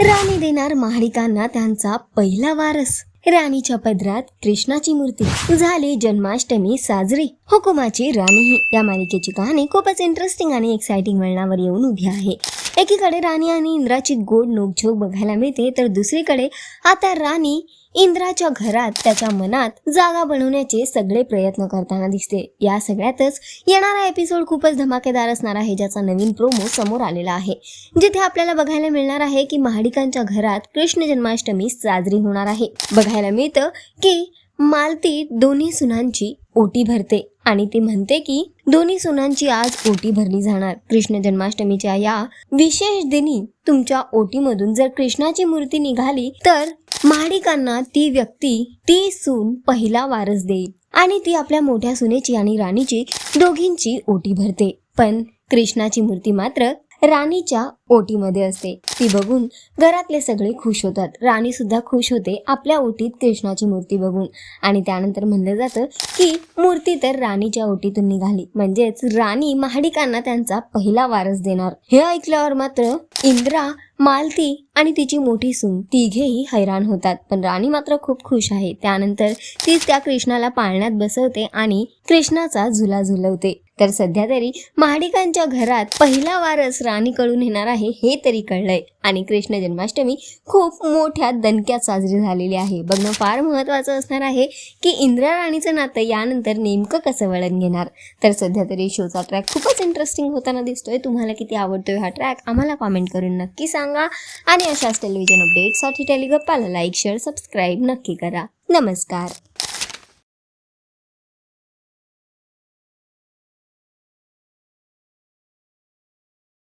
राणी देणार महाडिकांना त्यांचा पहिला वारस. राणीच्या पदरात कृष्णाची मूर्ती. झाली जन्माष्टमी साजरी. हुकुमाची राणी. ही या मालिकेची कहाणी खूपच इंटरेस्टिंग आणि एक्साइटिंग वळणावर येऊन उभी आहे. एकीकडे राणी आणि इंद्राची गोड नोकझोक बघायला मिळते तर दुसरीकडे आता राणी इंद्राच्या घरात त्याच्या मनात जागा बनवण्याचे सगळे प्रयत्न करताना दिसते. या सगळ्यातच येणारा एपिसोड खूपच धमाकेदार असणार आहे ज्याचा नवीन प्रोमो समोर आलेला आहे. जिथे आपल्याला बघायला मिळणार आहे की महाडिकांच्या घरात कृष्ण जन्माष्टमी साजरी होणार आहे. बघायला मिळतं की मालती दोन्ही सुनांची ओटी भरते आणि ती म्हणते की दोन्ही सुनांची आज ओटी भरली जाणार. कृष्ण जन्माष्टमीच्या या विशेष दिनी तुमच्या ओटीमधून जर कृष्णाची मूर्ती निघाली तर महाडिकांना ती व्यक्ती ती सून पहिला वारस देईल आणि ती आपल्या मोठ्या सुनेची आणि राणीची दोघींची ओटी भरते. पण कृष्णाची मूर्ती मात्र राणीच्या ओटीमध्ये असते. ती बघून घरातले सगळे खुश होतात. राणी सुद्धा खुश होते आपल्या ओटीत कृष्णाची मूर्ती बघून. आणि त्यानंतर म्हणलं जातं की मूर्ती तर राणीच्या ओटीतून निघाली. म्हणजेच राणी महाडिकांना त्यांचा पहिला वारस देणार. हे ऐकल्यावर मात्र इंद्रा मालती आणि तिची मोठी सून तिघेही हैराण होतात. पण राणी मात्र खूप खुश आहे. त्यानंतर तीच त्या कृष्णाला पाळण्यात बसवते आणि कृष्णाचा झुला झुलवते. तर सध्या तरी महाडिकांच्या घरात पहिला वारस राणीकडून येणार आहे हे तरी कळलंय. आणि कृष्ण जन्माष्टमी खूप मोठ्या दणक्यात साजरी झालेली आहे. बघणं फार महत्त्वाचं असणार आहे की इंदिरा राणीचं नातं यानंतर नेमकं कसं वळण घेणार? तर सध्या तरी शोचा ट्रॅक खूपच इंटरेस्टिंग होताना दिसतोय. तुम्हाला किती आवडतोय हा ट्रॅक आम्हाला कॉमेंट करून नक्की सांगा. आणि अशाच टेलिव्हिजन अपडेटसाठी टेलिगप्पाला लाईक शेअर सबस्क्राईब नक्की करा. नमस्कार.